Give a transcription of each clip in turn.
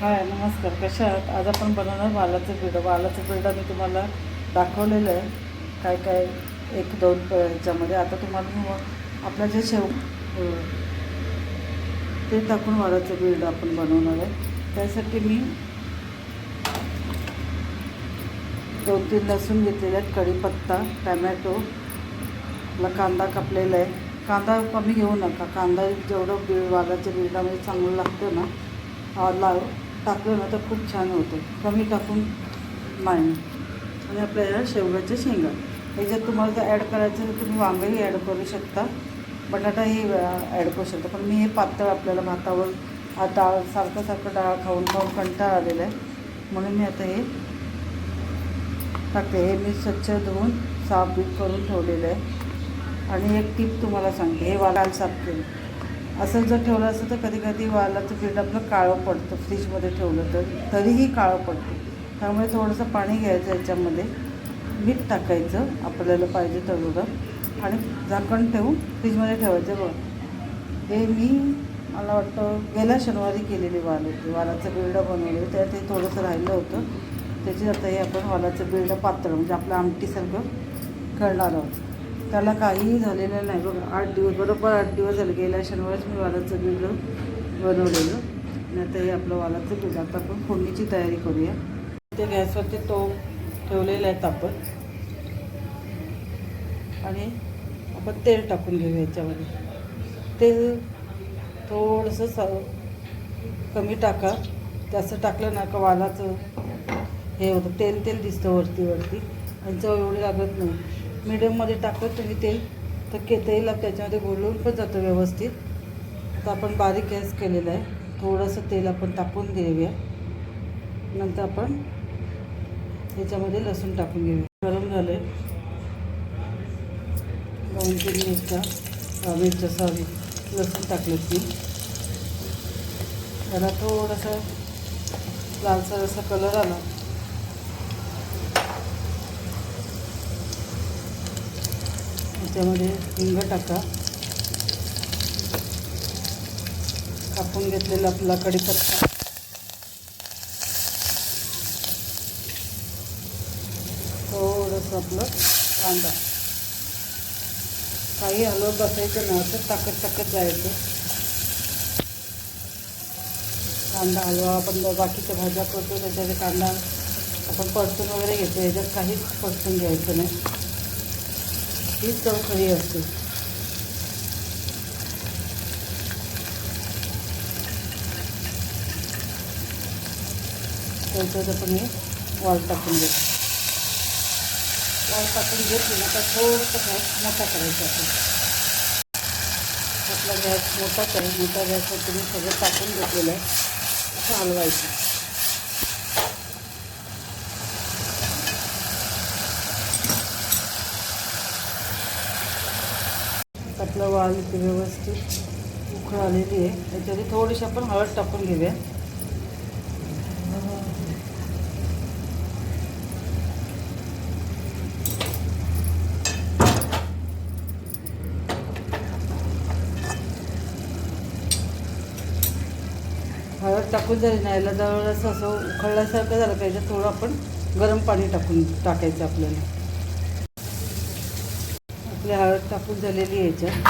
हाय नमस्कार. कशा आहात? आज आपण बनवणार वालाचं बिडं वालाचं बिडं मी तुम्हाला दाखवलेलं आहे. काय काय? एक दोन याच्यामध्ये. ह्याच्यामध्ये आता तुम्हाला मग आपलं जे शेव ते टाकून वालाचं बिडं आपण बनवणार आहे. त्यासाठी मी दोन तीन लसूण घेतलेले आहेत. कढीपत्ता टमॅटो. आपला कांदा कापलेला आहे. कांदा कमी घेऊ नका. कांदा जेवढं बी वालाच्या बिरडामध्ये चांगलं लागतं ना लाव टाकलं ना तर खूप छान होतं. कमी टाकून नाही आणि आपल्याला शेवग्याच्या शेंगा. ह्याच्यात तुम्हाला जर ॲड करायचं तर तुम्ही वांगंही ॲड करू शकता. बटाटाही ॲड करू शकता. पण मी हे पातळ आपल्याला भातावर हा डाळ सारखं सारखं डाळ खाऊन खाऊन कंटाळा आलेला आहे. म्हणून मी आता हे टाकते. हे मी स्वच्छ धुवून साफ बीट करून ठेवलेलं आहे. आणि एक टीप तुम्हाला सांगते. हे वालाल साफ केलं. असं जर ठेवलं असतं तर कधी कधी वालाचं पीठ आपलं काळं पडतं फ्रीजमध्ये ठेवलं तर. तरीही काळं पडतं. त्यामुळे थोडंसं पाणी घ्यायचं याच्यामध्ये. मीठ टाकायचं आपल्याला पाहिजे तेवढं आणि झाकण ठेवून फ्रीजमध्ये ठेवायचं बघ. हे मी मला वाटतं गेल्या शनिवारी केलेली वाल होती. वालाचं बिरडं बनवले. त्यात ते थोडंसं राहिलं होतं. त्याची आता हे आपण वालाचं बिरडं पातळ म्हणजे आपलं आमटीसारखं करणार आहोत. त्याला काहीही झालेलं नाही बघा. आठ दिवस बरोबर आठ दिवस झाले. गेल्या शनिवारच मी वालाचं बिरडं बनवलेलं. नाही तर हे आपलं वालाचं बिरडं आता आपण फोडणीची तयारी करूया. ते गॅसवरती तो ठेवलेला आहे तापत. आणि आपण तेल टाकून घेऊया याच्यामध्ये. तेल थोडंसं स कमी टाका. जास्त टाकलं ना का वालाचं हे होतं. तेल तेल दिसतं वरती वरती. आणि चव एवढी लागत नाही. मिडियममध्ये टाकत तुम्ही तेल तर केतईला त्याच्यामध्ये गोलून पण जातं व्यवस्थित. आता आपण बारीक गॅस केलेला आहे. थोडंसं तेल आपण टाकून देऊया नंतर आपण त्याच्यामध्ये लसूण टाकून घेऊया. गरम झालं आहे दोन तीन मिरच्या मिरच्या सॉरी लसूण टाकलं मी. त्याला थोडंसं लालसर असा कलर आला. त्याच्यामध्ये हिंग टाका. कापून घेतलेला आपला कढीपत्ता थोडंसं आपलं कांदा. काही हलवत बसायचं नाही असं टाकत टाकत जायचं. कांदा हलवा आपण बाकीच्या भाज्या करतो त्याच्यामध्ये कांदा आपण परतून वगैरे घेतो याच्यात काहीच परतून घ्यायचं नाही. हीच चव खरी असते. त्याच्यात आपण हे वाल टाकून घेतो वाल टाकून घेतली ना तर थोडंसं गॅस मोठा करायचा आपण आपला गॅस मोठा करेल मोठा गॅसवर तुम्ही सगळं टाकून घेतलेलं आहे. असं हलवायचं. आपलं वाल इथे व्यवस्थित उकळ आलेली आहे. त्याच्यामध्ये थोडीशी आपण हळद टाकून घेऊया. हळद टाकून झाली नाही याला जवळच असं उखळल्यासारखं झालं त्याच्यात थोडं आपण गरम पाणी टाकून टाकायचं आपल्याला. आपली हळद टाकून झालेली आहे याच्यात.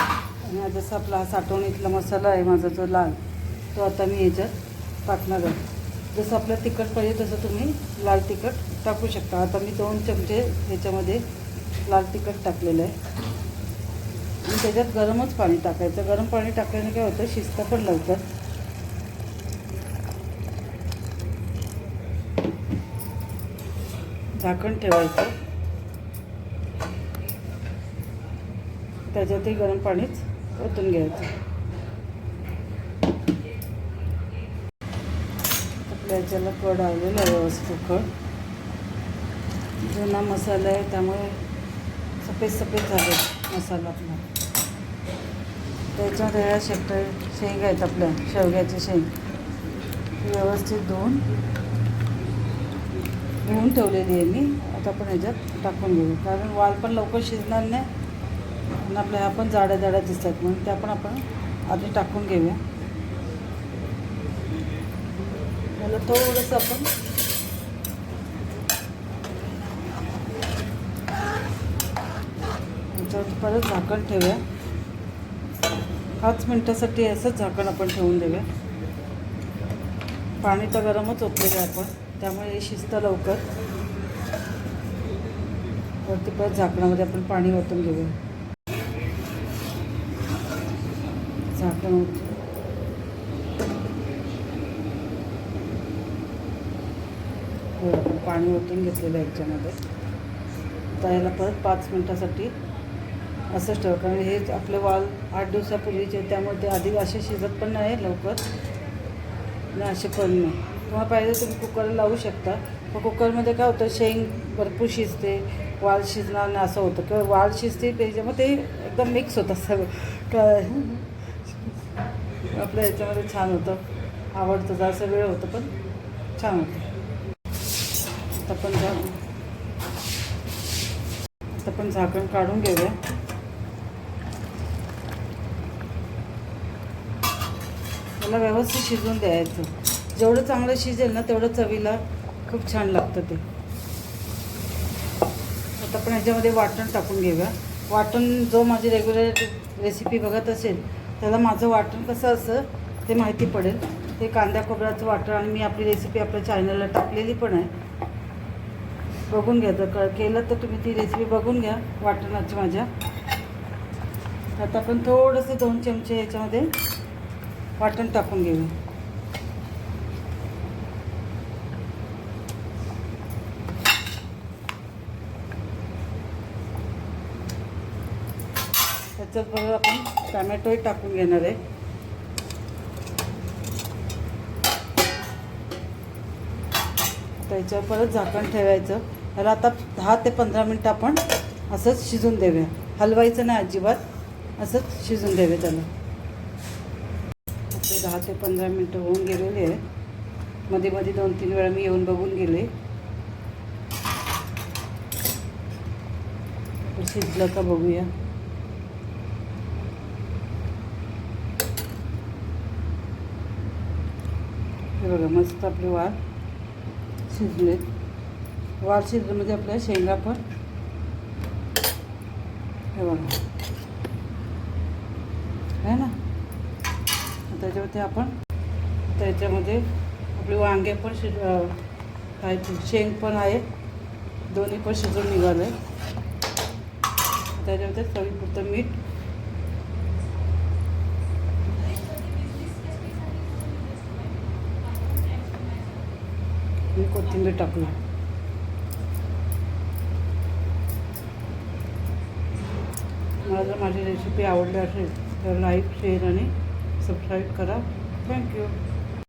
आणि जसं आपला हा साठवणीतला मसाला आहे माझा जो लाल तो आता मी याच्यात टाकणार आहे. जसं आपलं तिखट पाहिजे तसं तुम्ही लाल तिखट टाकू शकता. आता मी दोन चमचे याच्यामध्ये लाल तिखट टाकलेलं आहे. आणि त्याच्यात गरमच पाणी टाकायचं. गरम पाणी टाकल्याने काय होतं? शिस्त पण लवकर. झाकण ठेवायचं. त्याच्यातही गरम पाणीच ओतून घ्यायचं. आपल्या याच्याला कड आलेला व्यवस्थित कड. जुना मसाला आहे त्यामुळे सफेद सफेद झाले मसाला आपला. त्याच्यात ह्या शेपट शेंग आहेत आपल्या शेवग्याचे शेंग. व्यवस्थित धुवून धुवून ठेवलेली आहे मी. आता आपण ह्याच्यात टाकून घेऊ. कारण वाल पण लवकर शिजणार नाही. आणि आपल्या पण जाड्या जाड्या दिसतात म्हणून त्या पण आपण आधी टाकून घेऊया. त्याला थोडंसं आपण याच्यावरती परत झाकण ठेवूया. पाच मिनटासाठी असंच झाकण आपण ठेवून देऊया. पाणी तर गरमच ओतलेलं आहे आपण त्यामुळे हे शिजतं लवकर. वरती परत झाकणामध्ये आपण पाणी ओतून घेऊया. झाकण ओतून पाणी ओतून घेतलेलं आहे याच्यामध्ये. आता याला परत पाच मिनटासाठी असंच ठेव कारण हे आपले वाल आठ दिवसापूर्वीचे त्यामुळे ते आधी असे शिजत पण नाही लवकर. आणि असे पण नाही. तुम्हाला पाहिजे तुम्ही कुकरला लावू शकता. पण कुकरमध्ये काय होतं शेंग भरपूर शिजते वाल शिजणार नाही असं होतं. किंवा वाल शिजते त्याच्यामुळे ते एकदम मिक्स होतं सगळं. काय आपल्या याच्यामध्ये छान होतं. आवडतं जरासं वेळ होतं पण छान होतं. आता पण आता पण झाकण काढून घेऊया. त्याला व्यवस्थित शिजवून द्यायचं. जेवढं चांगलं शिजेल ना तेवढं चवीला खूप छान लागतं ते. आता आपण ह्याच्यामध्ये वाटण टाकून घेऊया. वाटण जो माझी रेग्युलर रेसिपी बघत असेल त्याला माझं वाटण कसं असं ते माहिती पडेल. ते कांद्या खोबऱ्याचं वाटण आणि मी आपली रेसिपी आपल्या चॅनलला टाकलेली पण आहे. बघून घ्या जर क केलं तर तुम्ही ती रेसिपी बघून घ्या वाटणाची माझ्या. आता आपण थोडंसं दोन चमचे याच्यामध्ये वाटण टाकून घेऊया. त्याच्यात बरोबर आपण टॅमॅटोही टाकून घेणार आहे. त्याच्यावर परत झाकण ठेवायचं. त्याला आता दहा ते पंधरा मिनटं आपण असंच शिजून देऊया. हलवायचं नाही अजिबात. असंच शिजून देऊया त्याला. आपले दहा ते पंधरा मिनटं होऊन गेलेले आहे. मध्ये मध्ये दोन तीन वेळा मी येऊन बघून गेले. शिजलं का बघूया. हे बघा मस्त आपले वाल शिजले. वाल शिजले म्हणजे आपल्या शेंगा पण. हे बघा. आहे ना? त्याच्यावरती आपण त्याच्यामध्ये आपले वांगे पण शिज अं, काय शेंग पण आहे. दोन्ही पण शिजून निघाले. त्याच्यामध्ये चवीपुरतं मीठ मी कोथिंबीर टाकणार. मला जर माझी रेसिपी आवडली असेल तर लाईक शेअर आणि सबस्क्राईब करा. Thank you